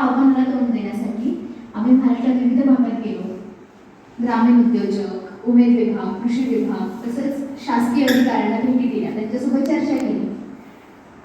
आव्हानाला तोंड देण्यासाठी आम्ही महाराष्ट्रात विविध भागात गेलो. ग्रामीण उद्योजक उमेद विभाग कृषी विभाग तसंच शासकीय अधिकाऱ्यांना भेटी दिल्या. त्यांच्यासोबत चर्चा केली.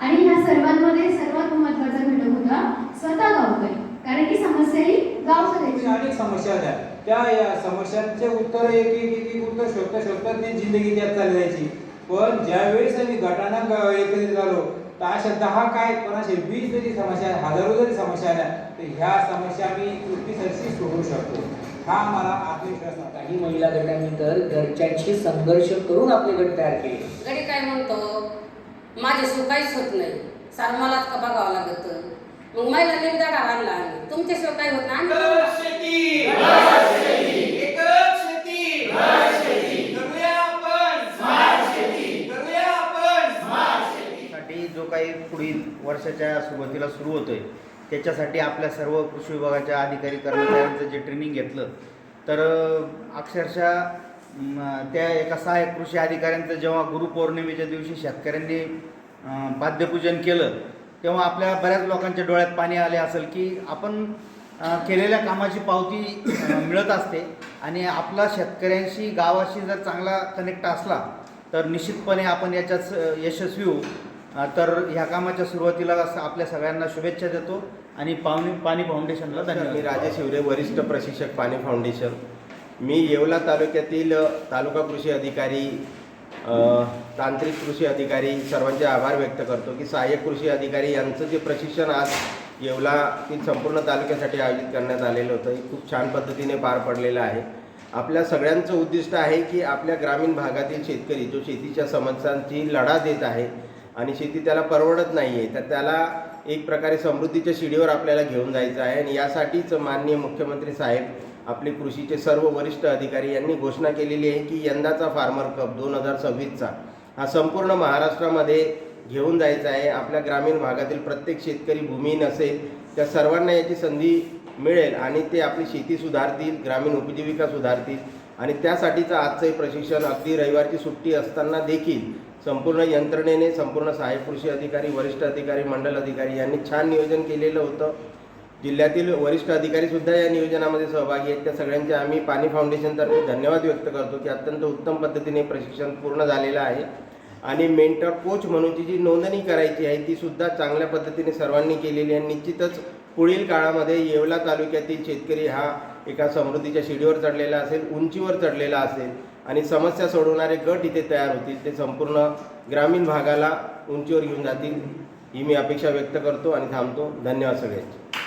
आणि ह्या सर्वांमध्ये सर्वात महत्त्वाचा घटक होता स्वतः गावकरी. कारण की समस्या ही गावकऱ्याची अनेक समस्या होत्या. त्या या समस्यांचे उत्तर एक एक एक एक उत्तर शोधता शोधता ती जिंदगी त्यात चालली जायची पण ज्यावेळेस आम्ही गटाना एकत्रित झालो तर अशा दहा काय कोणाशे वीस जरी समस्या हजारो जरी समस्या आल्या तर ह्या समस्या आम्ही कृतीसरशी सोडवू शकतो. हा मला आत्मविश्वास होता काही महिला गटांनी तर घरच्यांशी संघर्ष करून आपले गट तयार केले. गडी काय म्हणतो? माझे सुख काहीच होत नाही. सारं मलाच का बघावं लागत. मग महिला निर्धार आणला आम्ही. तुमच्याशिवाय काय होत नाही एकच शेती एकच शेती करूया आपण करूया आपण साठी जो काही पुढील वर्षाच्या सुरुवातीला सुरू होतोय त्याच्यासाठी आपल्या सर्व कृषी विभागाच्या अधिकारी कर्मचाऱ्यांचं जे ट्रेनिंग घेतलं तर अक्षरशः त्या एका सहाय्यक कृषी अधिकाऱ्यांचं जेव्हा गुरुपौर्णिमेच्या दिवशी शेतकऱ्यांनी अ, पाद्यपूजन केलं तेव्हा आपल्या बऱ्याच लोकांच्या डोळ्यात पाणी आले असेल की आपण केलेल्या कामाची पावती मिळत असते आणि आपला शेतकऱ्यांशी गावाशी जर चांगला कनेक्ट असला तर निश्चितपणे आपण याच्यात यशस्वी होऊ. तर ह्या कामाच्या सुरुवातीला आपल्या सगळ्यांना शुभेच्छा देतो आणि पावनी पाणी फाउंडेशनला मी धन्यवाद. राजेश हिवरे वरिष्ठ प्रशिक्षक पाणी फाउंडेशन. मी येवला तालुक्यातील तालुका कृषी अधिकारी तांत्रिक कृषी अधिकारी सर्वांचे आभार व्यक्त करतो की सहाय्यक कृषी अधिकारी यांचं जे प्रशिक्षण आज येवलातील संपूर्ण तालुक्यासाठी आयोजित करण्यात आलेलं होतं हे खूप छान पद्धतीने पार पडलेलं आहे. आपल्या सगळ्यांचं उद्दिष्ट आहे की आपल्या ग्रामीण भागातील शेतकरी जो शेतीच्या समस्यांची लढा देत आहे आणि शेती त्याला परवडत नाही आहे तर त्याला एक प्रकारे समृद्धीच्या शिडीवर आपल्याला घेऊन जायचं आहे आणि यासाठीच माननीय मुख्यमंत्री साहेब आपले कृषीचे सर्व वरिष्ठ अधिकारी यांनी घोषणा केलेली आहे की यंदाचा फार्मर कप दोन हजार सव्वीसचा हा संपूर्ण महाराष्ट्रामध्ये घेऊन जायचा आहे. आपल्या ग्रामीण भागातील प्रत्येक शेतकरी भूमिहीन असेल त्या सर्वांना याची संधी मिळेल आणि ते आपली शेती सुधारतील ग्रामीण उपजीविका सुधारतील आणि त्यासाठीचं आजचंही प्रशिक्षण अगदी रविवारची सुट्टी असताना देखील संपूर्ण यंत्रणेने संपूर्ण सहाय्यक कृषी अधिकारी वरिष्ठ अधिकारी मंडल अधिकारी यांनी छान नियोजन केलेलं होतं. जिल्ह्यातील वरिष्ठ अधिकारी सुद्धा या नियोजनामध्ये सहभागी आहेत. त्या सगळ्यांचे आम्ही पाणी फाउंडेशनतर्फे धन्यवाद व्यक्त करतो की अत्यंत उत्तम पद्धतीने प्रशिक्षण पूर्ण झालेलं आहे. आणि मेंटर कोच म्हणूनची जी नोंदणी करायची आहे ती सुद्धा चांगल्या पद्धतीने सर्वांनी केलेली आहे. निश्चितच पुढील काळामध्ये येवला तालुक्यातील शेतकरी हा एका समृद्धीच्या शिडीवर चढलेला असेल उंचीवर चढलेला असेल आणि समस्या सोडवणारे गट इथे तयार होतील ते संपूर्ण ग्रामीण भागाला उंचीवर घेऊन जातील ही मी अपेक्षा व्यक्त करतो आणि थांबतो. धन्यवाद सगळ्यांचे.